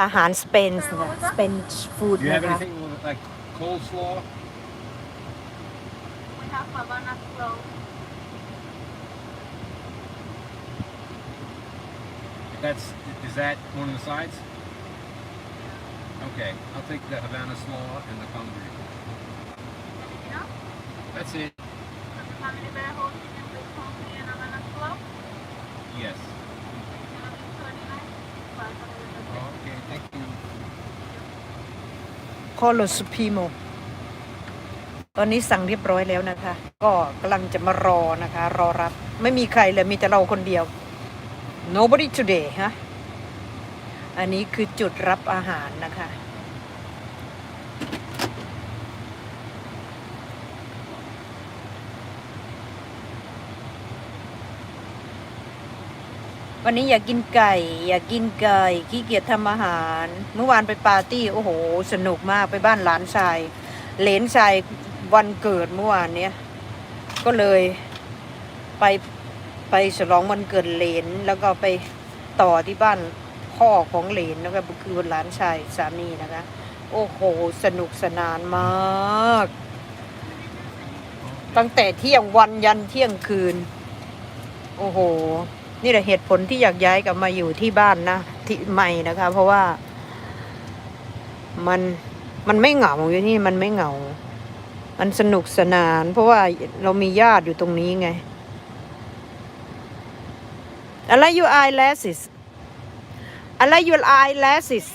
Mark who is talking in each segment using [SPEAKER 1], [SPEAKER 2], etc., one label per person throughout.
[SPEAKER 1] อาหารสเปนส์นะสเปนฟู้ด
[SPEAKER 2] Do you
[SPEAKER 1] นะ
[SPEAKER 2] have
[SPEAKER 1] คะ
[SPEAKER 2] anything like coleslaw?
[SPEAKER 3] We have Havana Flow.
[SPEAKER 2] That's is that one of the sides? Okay, I'll take the Havana slaw and the congee.
[SPEAKER 3] You know?
[SPEAKER 2] That's it.
[SPEAKER 1] คอโลสุพีโมตอนนี้สั่งเรียบร้อยแล้วนะคะ ก็กำลังจะมารอนะคะ รอรับ ไม่มีใครเลยมีแต่เราคนเดียว nobody today ฮะ อันนี้คือจุดรับอาหารนะคะ วันนี้อยากกินไก่ อยากกินไก่ขี้เกียจทำอาหาร เมื่อวานไปปาร์ตี้โอ้โห สนุกมากไปบ้านหลานชายเหลนชายวันเกิดเมื่อวานเนี้ยก็เลยไปไปฉลองวันเกิดเหลนแล้วก็ไปต่อที่บ้านพ่อของเหลนแล้วก็คือหลานชายสามีนะคะ โอ้โห สนุกสนานมาก ตั้งแต่เที่ยงวันยันเที่ยงคืน โอ้โห นี่แหละเหตุผลที่อยากย้ายกลับมาอยู่ที่บ้านนะที่ใหม่นะคะ เพราะว่า มันมันไม่เหงาอยู่ที่นี่มันไม่เหงา มันสนุกสนาน เพราะว่าเรามีญาติอยู่ตรงนี้ไงอะไร your eyelashes อะไร your eyelashes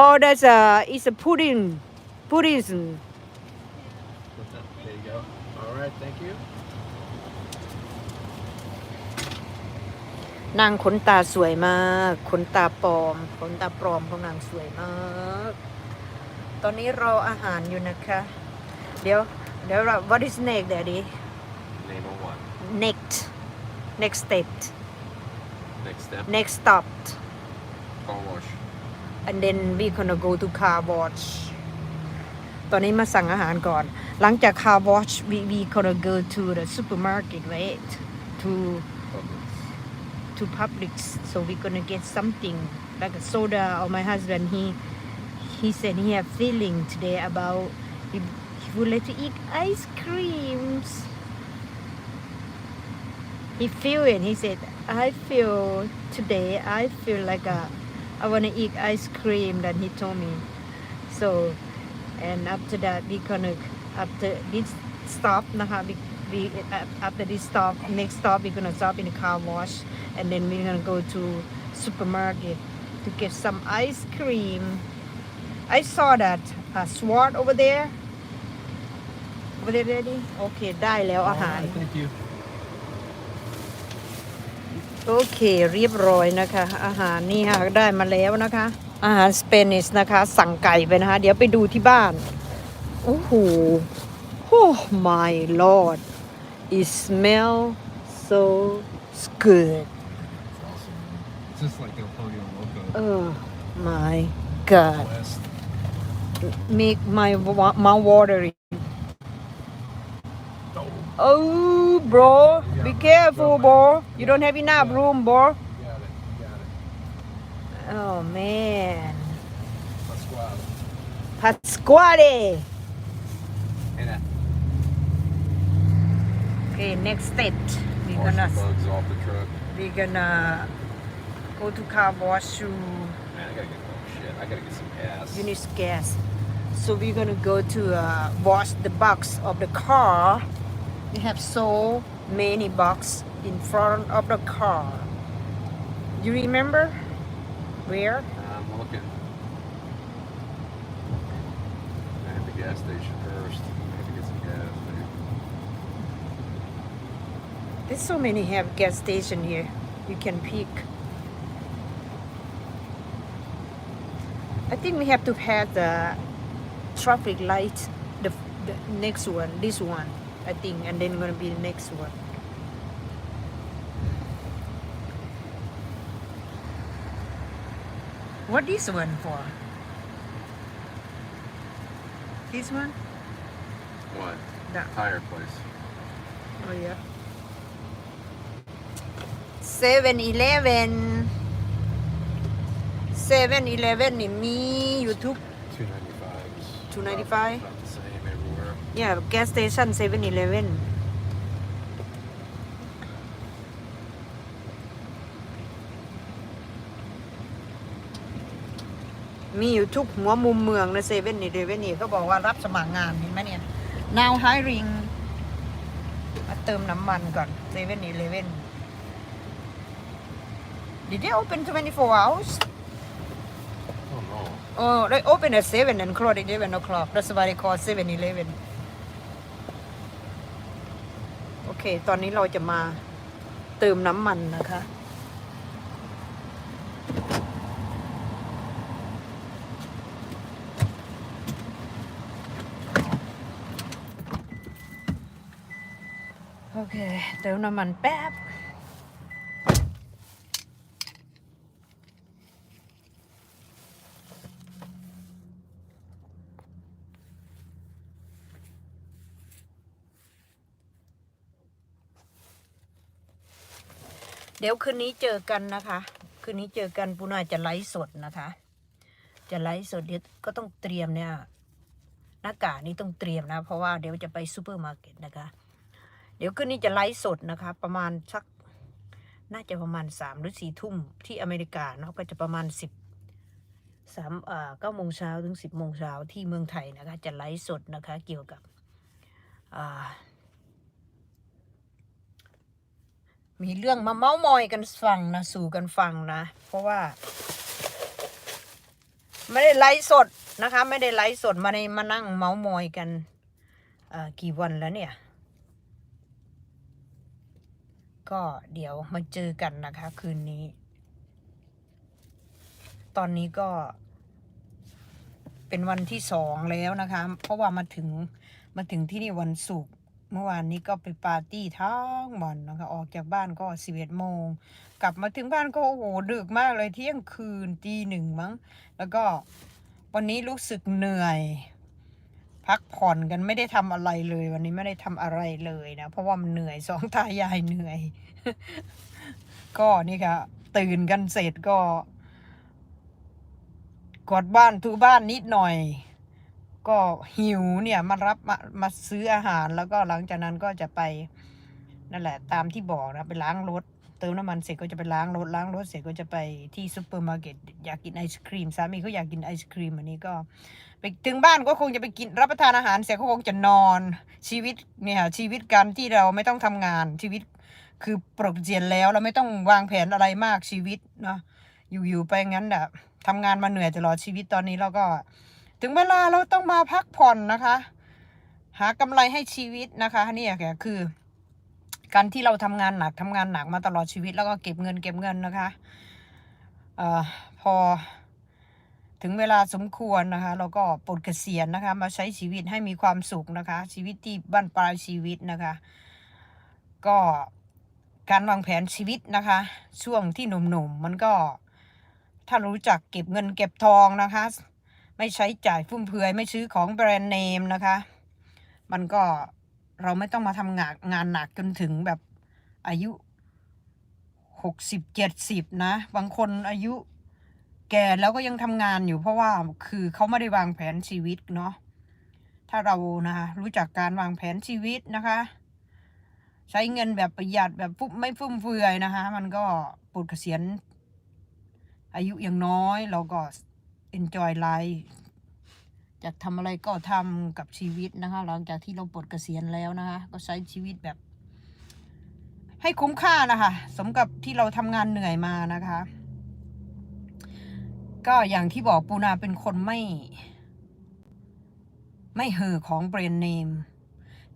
[SPEAKER 1] oh that's a it's a pudding pudding
[SPEAKER 2] There you go. All right, thank you.
[SPEAKER 1] นางขนตาสวยมากขนตาปลอมขนตาปลอมของนางสวยมาก ตอนนี้รออาหารอยู่นะคะ เดี๋ยวเดี๋ยวเรา what is next daddy
[SPEAKER 2] Name of what?
[SPEAKER 1] next next step
[SPEAKER 2] Next step.
[SPEAKER 1] next stop
[SPEAKER 2] Car wash.
[SPEAKER 1] and then we gonna go to car wash ตอนนี้มาสั่งอาหารก่อน หลังจาก car wash we we gonna go to the supermarket right to to Publix so we're gonna get something like a soda or my husband he he said he have feeling today about he, he would like to eat ice creams he feel it he said I feel today I feel like a I want to eat ice cream that he told me so and after that we gonna after this stop นะคะ we, we after this stop next stop we're gonna stop in the car wash and then we're gonna go to supermarket to get some ice cream I saw that uh, sword over there over there ready โอเคได้แล้วอาหาร
[SPEAKER 2] thank you.
[SPEAKER 1] โอเคเรียบร้อยนะคะ อาหารนี่ค่ะได้มาแล้วนะคะ อาหารสเปนิชนะคะ สั่งไก่ไปนะคะ เดี๋ยวไปดูที่บ้าน โอ้โห oh my lord it smells so good
[SPEAKER 2] It's awesome. just like El Pollo Loco.
[SPEAKER 1] oh my god
[SPEAKER 2] West.
[SPEAKER 1] make my mouth watering oh bro be careful bro you don't have enough room bro
[SPEAKER 2] Got it. Got it.
[SPEAKER 1] oh man
[SPEAKER 2] Pasquale.
[SPEAKER 1] Pasquale.
[SPEAKER 2] And that.
[SPEAKER 1] Okay, next step. We're
[SPEAKER 2] Wash
[SPEAKER 1] gonna
[SPEAKER 2] the bugs off the truck.
[SPEAKER 1] we're gonna go to car wash to
[SPEAKER 2] Man, I gotta get oh shit. I gotta get some gas.
[SPEAKER 1] Unis gas. So we're gonna go to uh, wash the box of the car. We have so many box in front of the car. You remember where?
[SPEAKER 2] I'm looking. Hit the gas station first. I have to get some gas. man.
[SPEAKER 1] There's so many have gas station here. You can pick. I think we have to have the traffic light, the, the next one, this one, I think, and then gonna be the next one. What this one for? This one?
[SPEAKER 2] What?
[SPEAKER 1] That.
[SPEAKER 2] Tire place.
[SPEAKER 1] Oh yeah. 7 Eleven. เลเว่นเซเว่นอีเลฟเว่นนี่มีอยู่ทุก
[SPEAKER 2] Two ninety five.
[SPEAKER 1] 295?
[SPEAKER 2] About the same everywhere.
[SPEAKER 1] เนี่ยแก๊สสเตชันเซเว่นอีเลฟเว่นมีอยู่ทุกหัวมุมเมืองนะเซเว่นอีเลฟเว่นนี่เขาบอกว่ารับสมัครงานเห็นไหมเนี่ย now hiring มาเติมน้ำมันก่อนเซเว่นอีเลฟเว่น Did they open 24 hours?
[SPEAKER 2] Oh no.
[SPEAKER 1] Oh, they open at 7 and close at 11 o'clock. That's why they call 7 Eleven. โอเค ตอนนี้เราจะมาเติมน้ำมันนะคะ โอเค เติมน้ำมันแป๊บ เดี๋ยวคืนนี้เจอกันนะคะ คืนนี้เจอกันปูนาจะไลฟ์สดนะคะ จะไลฟ์สดเดี๋ยวก็ต้องเตรียมเนี่ยหน้ากากนี้ต้องเตรียมนะ เพราะว่าเดี๋ยวจะไปซูเปอร์มาร์เก็ตนะคะ เดี๋ยวคืนนี้จะไลฟ์สดนะคะ ประมาณสักน่าจะประมาณสามหรือสี่ทุ่มที่อเมริกาเนาะก็จะประมาณสิบสามเอ่อเก้าโมงเช้าถึงสิบโมงเช้าที่เมืองไทยนะคะ จะไลฟ์สดนะคะ เกี่ยวกับอ่า มีเรื่องมาเม้ามอยกันฟังนะ สู่กันฟังนะ เพราะว่า ไม่ได้ไลฟ์สดนะคะ ไม่ได้ไลฟ์สดมาในมานั่งเม้ามอยกันกี่วันแล้วเนี่ย ก็เดี๋ยวมาเจอกันนะคะ คืนนี้ ตอนนี้ก็เป็นวันที่สองแล้วนะคะ เพราะว่ามาถึงมาถึงที่นี่วันศุกร์ เมื่อวานนี้ก็ไปปาร์ตี้ทั้งวันนะคะออกจากบ้านก็สิบเอ็ดโมง กลับมาถึงบ้านก็โอ้โหดึกมากเลยเที่ยงคืนตีหนึ่งมั้ง แล้วก็วันนี้รู้สึกเหนื่อย พักผ่อนกันไม่ได้ทำอะไรเลย วันนี้ไม่ได้ทำอะไรเลยนะ เพราะว่ามันเหนื่อยสองตายายเหนื่อย ก็นี่ค่ะ ตื่นกันเสร็จก็กวาดบ้านถูบ้านนิดหน่อย ก็หิวเนี่ยมารับมามาซื้ออาหารแล้วก็หลังจากนั้นก็จะไปนั่นแหละ ตามที่บอกนะไปล้างรถเติมน้ำมันเสร็จก็จะไปล้างรถล้างรถเสร็จก็จะไปที่ซูเปอร์มาร์เก็ตอยากกินไอศครีมสามีเขาอยากกินไอศครีมอันนี้ก็ ไปถึงบ้านก็คงจะไปกินรับประทานอาหารเสร็จก็คงจะนอนชีวิตเนี่ยชีวิตการที่เราไม่ต้องทำงานชีวิตคือปลดเปลี่ยนแล้วเราไม่ต้องวางแผนอะไรมากชีวิตเนาะอยู่ๆไปงั้นแหละทำงานมาเหนื่อยตลอดชีวิตตอนนี้เราก็ ถึงเวลาเราต้องมาพักผ่อนนะคะ หากำไรให้ชีวิตนะคะนี่แกคือ การที่เราทำงานหนักทำงานหนักมาตลอดชีวิตแล้วก็เก็บเงินเก็บเงินนะคะเอ่อพอถึงเวลาสมควรนะคะ เราก็ปลดเกษียณนะคะ มาใช้ชีวิตให้มีความสุขนะคะ ชีวิตที่บ้านปลายชีวิตนะคะ ก็การวางแผนชีวิตนะคะ ช่วงที่หนุ่มๆมันก็ถ้ารู้จักเก็บเงินเก็บทองนะคะ ไม่ใช้จ่ายฟุ่มเฟือยไม่ซื้อของแบรนด์เนมนะคะ มันก็เราไม่ต้องมาทำงานงานหนักจนถึงแบบอายุหกสิบเจ็ดสิบนะ บางคนอายุแก่แล้วก็ยังทำงานอยู่เพราะว่าคือเขาไม่ได้วางแผนชีวิตเนาะถ้าเรานะคะรู้จักการวางแผนชีวิตนะคะ ใช้เงินแบบประหยัดแบบฟุ่มไม่ฟุ่มเฟือยนะคะ มันก็ปลดเกษียณอายุยังน้อยเราก็ enjoy life อยากทำอะไรก็ทำกับชีวิตนะคะ หลังจากที่เราปลดเกษียณแล้วนะคะ ก็ใช้ชีวิตแบบ ให้คุ้มค่านะคะสมกับที่เราทำงานเหนื่อยมานะคะ ก็อย่างที่บอกปูนาเป็นคนไม่ ไม่เห่อของแบรนด์เนม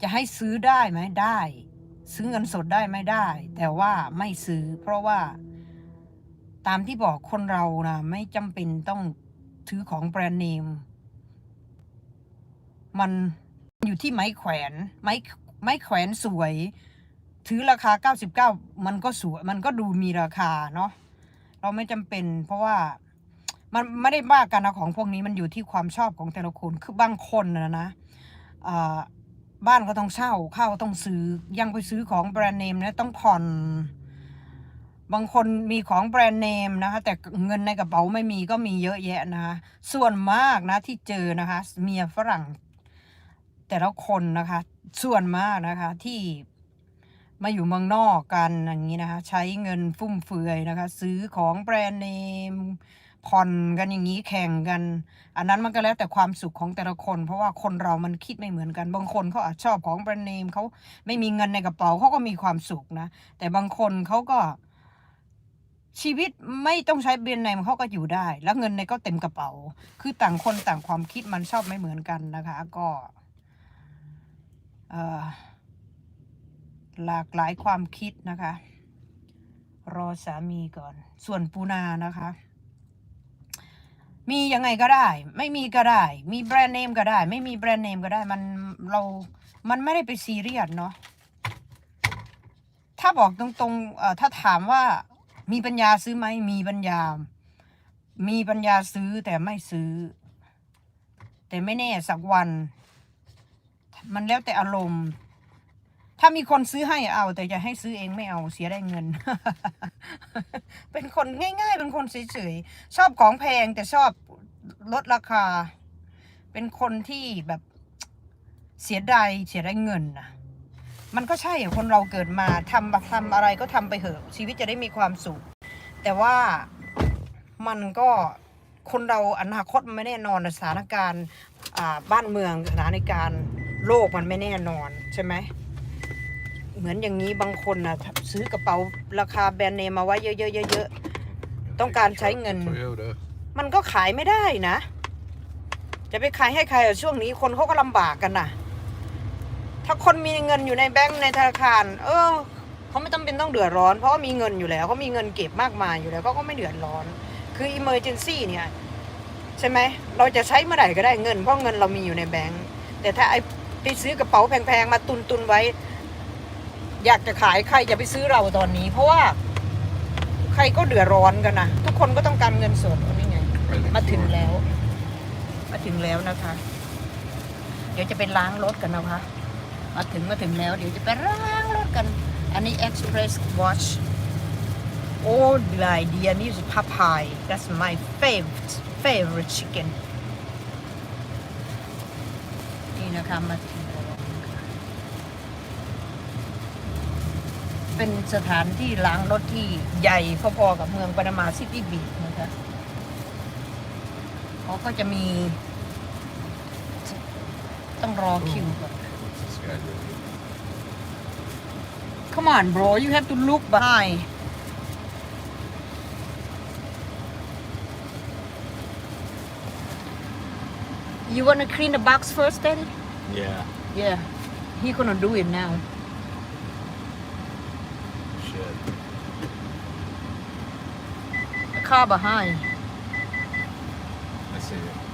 [SPEAKER 1] จะให้ซื้อได้ไหมได้ ซื้อเงินสดได้ไหมได้ แต่ว่าไม่ซื้อ เพราะว่าตามที่บอกคนเรานะไม่จำเป็นต้อง ถือของแบรนด์เนม มันอยู่ที่ไม้แขวน ไม้ไม้แขวนสวย ถือราคา 99 มันก็สวย มันก็ดูมีราคาเนาะ เราไม่จำเป็น เพราะว่ามันไม่ได้ว่ากันนะของพวกนี้มันอยู่ที่ความชอบของแต่ละคน คือบางคนนะนะบ้านก็ต้องเช่าข้าวต้องซื้อ ยังไปซื้อของแบรนด์เนมนะต้องผ่อน บางคนมีของแบรนด์เนมนะคะ แต่เงินในกระเป๋าไม่มีก็มีเยอะแยะนะคะ ส่วนมากนะที่เจอนะคะ เมียฝรั่ง แต่ละคนนะคะ ส่วนมากนะคะที่มาอยู่เมืองนอกกันอย่างนี้นะคะ ใช้เงินฟุ่มเฟือยนะคะ ซื้อของแบรนด์เนมผ่อนกันอย่างนี้แข่งกัน อันนั้นมันก็แล้วแต่ความสุขของแต่ละคน เพราะว่าคนเรามันคิดไม่เหมือนกัน บางคนเขาอาจชอบของแบรนด์เนมเขาไม่มีเงินในกระเป๋าเขาก็มีความสุขนะ แต่บางคนเขาก็ ชีวิตไม่ต้องใช้แบรนด์เนมเขาก็อยู่ได้ แล้วเงินในก็เต็มกระเป๋า คือต่างคนต่างความคิดมันชอบไม่เหมือนกันนะคะ ก็หลากหลายความคิดนะคะ รอสามีก่อน ส่วนปูนานะคะ มียังไงก็ได้ ไม่มีก็ได้ มีแบรนด์เนมก็ได้ ไม่มีแบรนด์เนมก็ได้มันเรามันไม่ได้ไปซีเรียสเนาะถ้าบอกตรงๆถ้าถามว่า มีปัญญาซื้อไหมมีปัญญา มีปัญญาซื้อแต่ไม่ซื้อ แต่ไม่แน่สักวัน มันแล้วแต่อารมณ์ ถ้ามีคนซื้อให้เอา แต่จะให้ซื้อเองไม่เอาเสียได้เงิน เป็นคนง่าย ๆ เป็นคนเฉยๆชอบของแพงแต่ชอบลดราคา เป็นคนที่แบบเสียดายเสียดายเงินนะ มันก็ใช่อะคนเราเกิดมาทำทำอะไรก็ทำไปเถอะชีวิตจะได้มีความสุข แต่ว่ามันก็คนเราอนาคตมันไม่แน่นอนสถานการณ์อ่าบ้านเมืองสถานการณ์โลกมันไม่แน่นอนใช่ไหมเหมือนอย่างนี้บางคนนะซื้อกระเป๋าราคาแบรนด์เนมมาไว้เยอะๆๆๆต้องการใช้เงิน
[SPEAKER 2] Toyota.
[SPEAKER 1] มันก็ขายไม่ได้นะ จะไปขายให้ใครอะช่วงนี้คนเขาก็ลำบากกันนะ ถ้าคนมีเงินอยู่ในแบงก์ในธนาคาร เออเขาไม่จำเป็นต้องเดือดร้อน เพราะว่ามีเงินอยู่แล้วเขามีเงินเก็บมากมายอยู่แล้วเขาก็ไม่เดือดร้อน คือ emergency เนี่ยใช่ไหมเราจะใช้เมื่อไหร่ก็ได้เงินเพราะเงินเรามีอยู่ในแบงก์แต่ถ้าไอ้ไปซื้อกระเป๋าแพงๆมาตุนตุนๆไว้ อยากจะขายใครอย่าไปซื้อเราตอนนี้ เพราะว่าใครก็เดือดร้อนกันนะทุกคนก็ต้องการเงินสดนนี้ไง มาถึงแล้ว มาถึงแล้วนะคะ เดี๋ยวจะไปล้างรถกันนะคะ มาถึงมาถึงแล้วเดี๋ยวจะไปล้างรถกัน อันนี้ Express Watch โอ้ลายเดียนี่คือพับพาย that's my favorite favorite chicken นี่นะคะมาถึงแล้วนเป็นสถานที่ล้างรถที่ใหญ่พอๆกับเมืองปานามาซิตี้บีชนะคะเขาก็จะมี ต้องรอคิวก่อน Come on bro you have to look behind You wanna clean the box first daddy
[SPEAKER 2] Yeah.
[SPEAKER 1] Yeah he gonna do it now
[SPEAKER 2] Shit.
[SPEAKER 1] the car behind
[SPEAKER 2] I see it.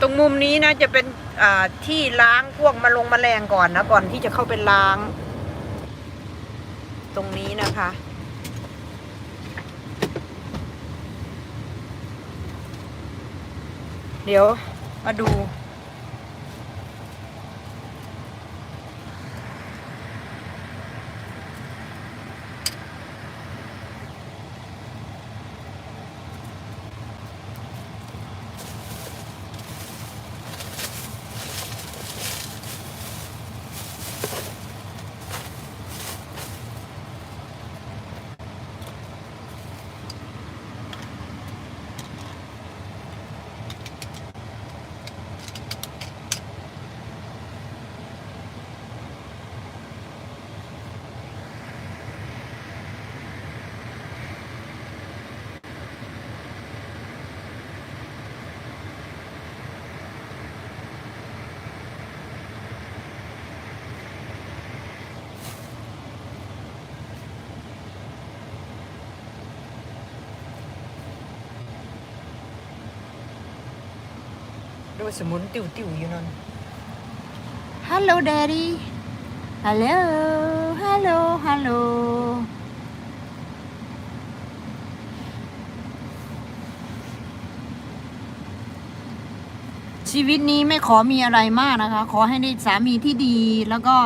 [SPEAKER 1] ตรงมุมนี้นะจะเป็นที่ล้างพวกมาลงแมลงก่อนนะ ก่อนที่จะเข้าเป็นล้าง ตรงนี้นะคะ เดี๋ยวมาดู ดูสมุนติวติวๆอยู่นั่น Hello Daddy Hello Hello Hello ชีวิตนี้ไม่ขอมีอะไรมากนะคะ ขอให้ได้สามีที่ดีแล้วก็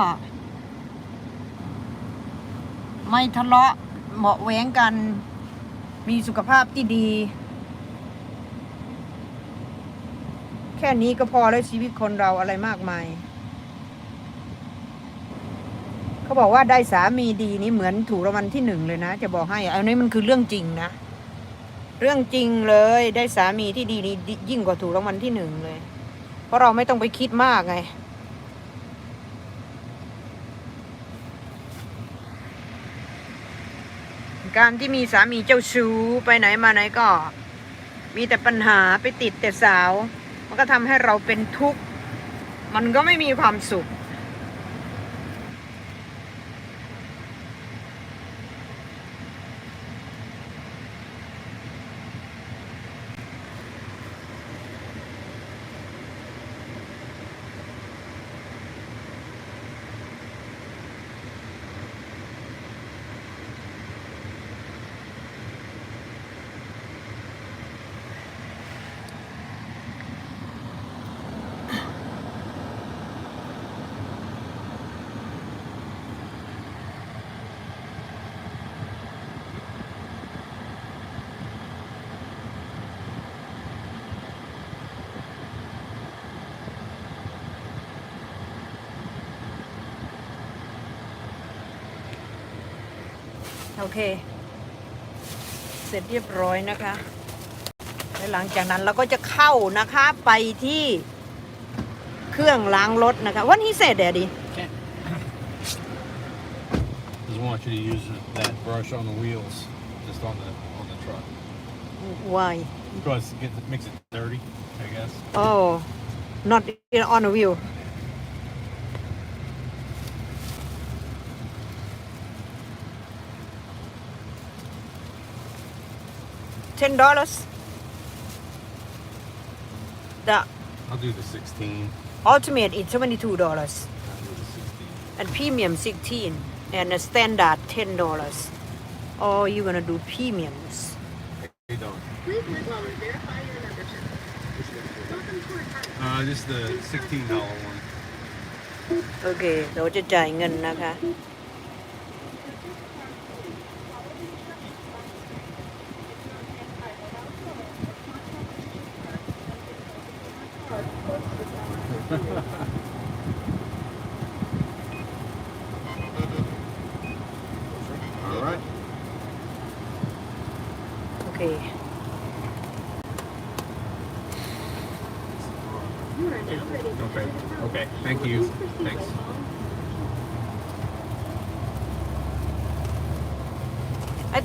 [SPEAKER 1] ไม่ทะเลาะเหมาะแหวงกัน มีสุขภาพที่ดี แค่นี้ก็พอแล้วชีวิตคนเราอะไรมากมาย เขาบอกว่าได้สามีดีนี่เหมือนถูกรางวัลที่หนึ่งเลยนะ จะบอกให้ อันนี้มันคือเรื่องจริงนะ เรื่องจริงเลย ได้สามีที่ดีนี่ยิ่งกว่าถูกรางวัลที่หนึ่งเลย เพราะเราไม่ต้องไปคิดมากไงการที่มีสามีเจ้าชู้ไปไหนมาไหนก็ มีแต่ปัญหาไปติดแต่สาว มันก็ทำให้เราเป็นทุกข์ มันก็ไม่มีความสุข โอเค เสร็จเรียบร้อยนะคะและหลังจากนั้นเราก็จะเข้านะคะไปที่เครื่องล้างรถนะคะ What he said daddy
[SPEAKER 2] Just want you to use that brush on the wheels, just on the on the truck,
[SPEAKER 3] why
[SPEAKER 2] because it gets, makes it dirty. I guess.
[SPEAKER 3] oh not on the wheel ten dollars the
[SPEAKER 2] I'll do the 16.
[SPEAKER 3] ultimate is twenty two dollars
[SPEAKER 2] I'll do the 16.
[SPEAKER 3] and premium 16 and the standard 10 dollars or you gonna do premiums
[SPEAKER 2] Hey, don't.
[SPEAKER 4] Please wait while we verify your membership. Welcome to our time.
[SPEAKER 2] Uh, just the 16 dollar one.
[SPEAKER 3] โอเค เราจะจ่ายเงินนะคะ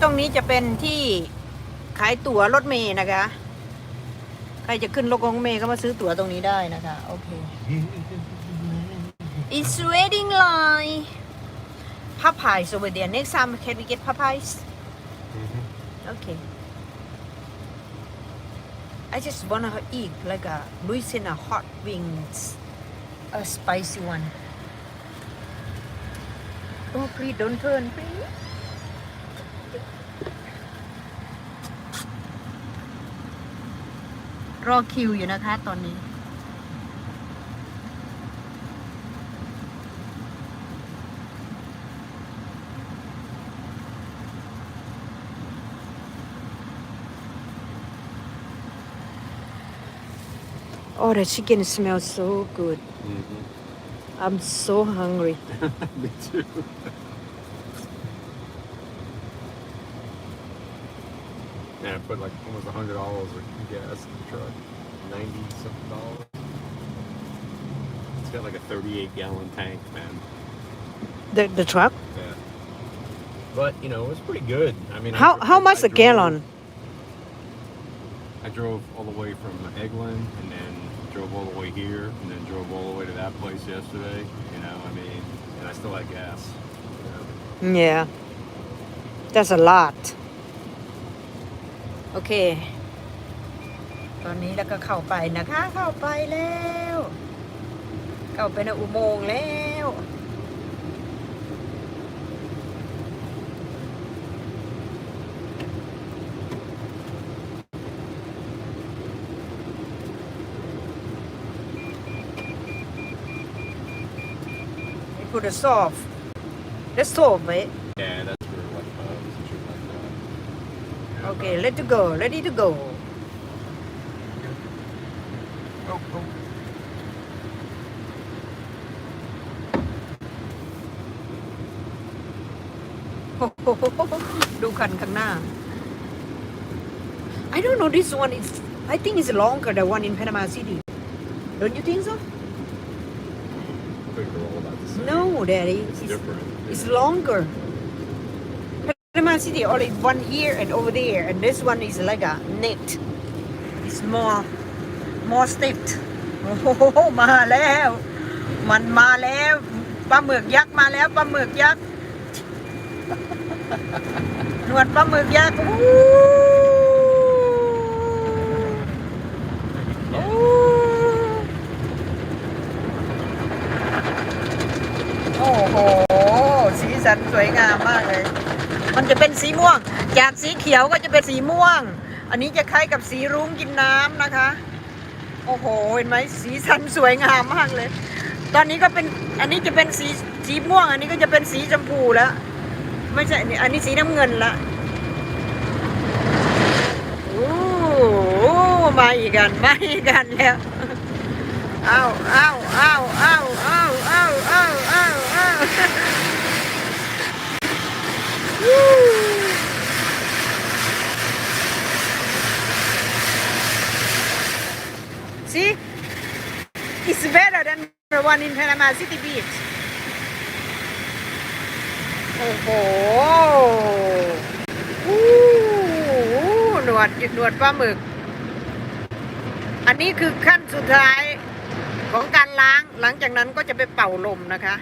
[SPEAKER 3] ตรงนี้จะเป็นที่ขายตั๋วรถเมย์นะคะ ใครจะขึ้นรถของเมย์ก็มาซื้อตั๋วตรงนี้ได้นะคะ โอเค It's waiting line Popeyes over there next time can we get Popeyes
[SPEAKER 2] Mhm.
[SPEAKER 3] Okay I just wanna eat like a Louisiana hot wings a spicy one Oh please don't turn please รอคิวอยู่นะคะตอนนี้ Oh, the chicken smells so good.
[SPEAKER 2] Mhm.
[SPEAKER 3] I'm so hungry.
[SPEAKER 2] Me too. Yeah, I put like almost a hundred dollars of gas in the truck. Ninety something dollars. It's got like a thirty-eight gallon tank, man.
[SPEAKER 3] The the truck?
[SPEAKER 2] Yeah. But you know, it was pretty good. I mean,
[SPEAKER 3] How
[SPEAKER 2] dro-
[SPEAKER 3] how
[SPEAKER 2] I-
[SPEAKER 3] much
[SPEAKER 2] I
[SPEAKER 3] a
[SPEAKER 2] drove-
[SPEAKER 3] gallon?
[SPEAKER 2] I drove all the way from Eglin and then drove all the way here and then drove all the way to that place yesterday. You know, I mean, and I still had gas. You know.
[SPEAKER 3] Yeah. That's a lot. Okay.
[SPEAKER 1] ตอนนี้แล้วก็เข้าไปนะคะ เข้าไปแล้ว เข้าไปในอุโมงค์แล้ว They put a stove. The stove,
[SPEAKER 2] it
[SPEAKER 1] Okay, let it go, ready to go.
[SPEAKER 2] Oh, oh.
[SPEAKER 1] do kan kana. I don't know this one is I think it's longer than one in Panama City. Don't you think so?
[SPEAKER 2] I think all about the same.
[SPEAKER 1] No, Daddy.
[SPEAKER 2] It's,
[SPEAKER 1] it's
[SPEAKER 2] different.
[SPEAKER 1] It's longer. Panama City only one here and over there and this one is like a net it's more more stepped โอ้โหมาแล้ว มันมาแล้วปลาหมึกยักษ์มาแล้วปลาหมึกยักษ์หนวดปลาหมึกยักษ์โอ้โห สีสันสวยงามมากเลย มันจะเป็นสีม่วง จากสีเขียวก็จะเป็นสีม่วง อันนี้จะคล้ายกับสีรุ้งกินน้ำนะคะ โอ้โห เห็นไหมสีสันสวยงามมากเลย ตอนนี้ก็เป็น อันนี้จะเป็นสีสีม่วง อันนี้ก็จะเป็นสีชมพูแล้ว ไม่ใช่ อันนี้สีน้ำเงินละโอ้มาอีกกัน มาอีกกันแล้วเอาเอ้าเอ้าเอ้าเอาเอาเอาเอาเอาวู้ See it's better than the one in Panama City Beach โอ้โหหนวดหนวดปลาหมึก อันนี้คือขั้นสุดท้ายของการล้าง หลังจากนั้นก็จะไปเป่าลมนะคะ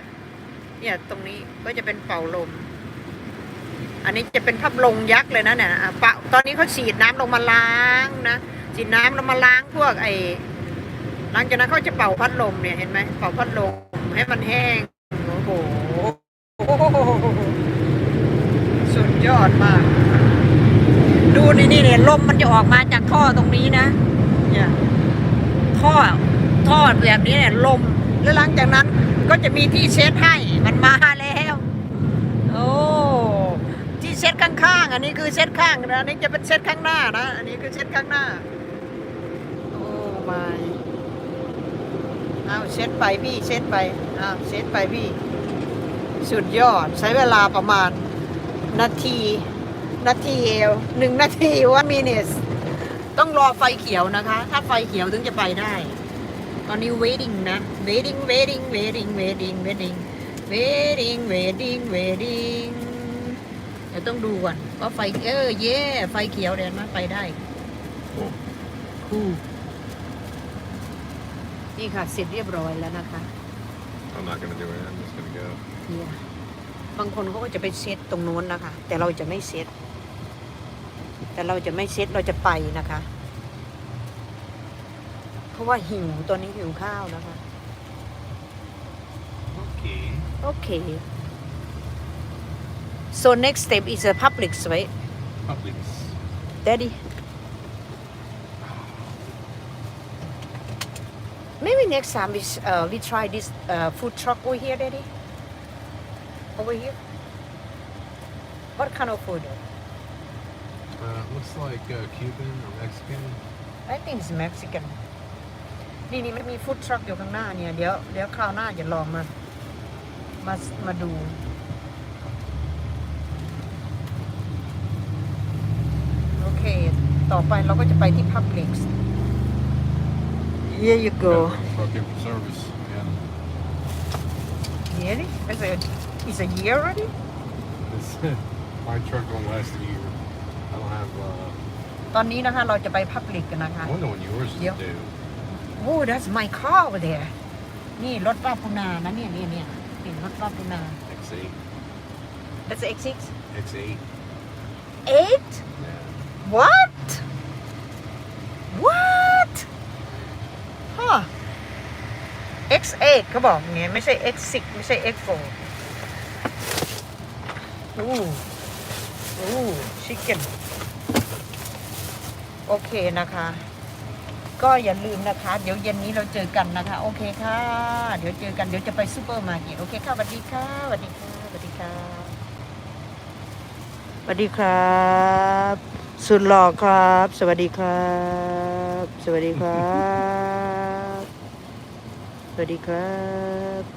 [SPEAKER 1] เนี่ยตรงนี้ก็จะเป็นเป่าลม อันนี้จะเป็นพับลงยักษ์เลยนะเนี่ยอะเป่าตอนนี้เขาฉีดน้ำลงมาล้างนะฉีดน้ำลงมาล้างพวกไอ้หลังจากนั้นเขาจะเป่าพัดลมเนี่ยเห็นไหมเป่าพัดลมให้มันแห้งโอ้โหสุดยอดมาก ดูนี่นี่เนี่ยลมมันจะออกมาจากท่อตรงนี้นะ เนี่ยท่อท่อแบบนี้เนี่ยลมแล้วหลังจากนั้นก็จะมีที่เช็ดให้มันมาแล้ว โอ้ ที่เช็ดข้างๆ อันนี้คือเช็ดข้างนะ อันนี้จะเป็นเช็ดข้างหน้านะ อันนี้คือเช็ดข้างหน้า โอ้ไม่เอาเช็ดไปพี่เช็ดไปเอาเช็ดไปพี่ สุดยอด ใช้เวลาประมาณนาที นาทีเอวหนึ่งนาทีว่ามินิสต้องรอไฟเขียวนะคะ ถ้าไฟเขียวถึงจะไปได้ ตอนนี้ waiting นะ waiting waiting waiting waiting waiting waiting waiting waiting ดี๋ยวต้องดูก่อนว่าไฟเออเย่ไฟเขียวเดี๋ยวนะไปได้
[SPEAKER 2] Cool.
[SPEAKER 1] คู่นี่ค่ะ เสร็จเรียบร้อยแล้วนะคะ
[SPEAKER 2] I'm not gonna do it. I'm just gonna go.
[SPEAKER 1] เนี่ยบางคนเขาก็จะไปเซตตรงนู้นนะคะ แต่เราจะไม่เซตแต่เราจะไม่เซตเราจะไปนะคะ เพราะว่าหิวตอนนี้หิวข้าวนะคะ
[SPEAKER 2] Okay.
[SPEAKER 1] โอเค so next step is a public right
[SPEAKER 2] Publix.
[SPEAKER 1] daddy maybe next time we, s- uh, we try this uh, food truck over here daddy over here what kind of food
[SPEAKER 2] Uh, looks like uh, Cuban or Mexican.
[SPEAKER 1] I think it's Mexican นี่นี่มันมีฟู้ดทรัคอยู่ข้างหน้าเนี่ย เดี๋ยวเดี๋ยวคราวหน้าจะลองมา มา มาดู เคต่อไปเราก็จะไปที่ Publix Here you go
[SPEAKER 2] Yeah, okay, for service. Yeah.
[SPEAKER 1] Really? Is it is a year already?
[SPEAKER 2] This, my truck don't last a year. I don't have. Uh,
[SPEAKER 1] ตอนนี้นะคะเราจะไป Publix กันนะคะ
[SPEAKER 2] I wonder when yours is
[SPEAKER 1] Yep.
[SPEAKER 2] due.
[SPEAKER 1] Oh that's my car over there นี่รถป้าปุนานะเนี่ยเนี่ยเนี่ยนี่รถป้าปุนา
[SPEAKER 2] X8.
[SPEAKER 1] That's X6
[SPEAKER 2] X8.
[SPEAKER 1] Eight
[SPEAKER 2] Yeah.
[SPEAKER 1] what what huh x8 เขาบอกงเงี้ยไม่ใช่ x6 ไม่ใช่ x4 อู้อู้ชิคเก้นโอเคนะคะ ก็อย่าลืมนะคะ เดี๋ยวเย็นนี้เราเจอกันนะคะ โอเคค่ะ เดี๋ยวเจอกันเดี๋ยวจะไปซูเปอร์มาร์เก็ตโอเคค่ะสวัสดีค่ะสวัสดีค่ะสวัสดีค่ะสวัสดีครับ สุดหล่อครับ สวัสดีครับ สวัสดีครับ สวัสดีครับ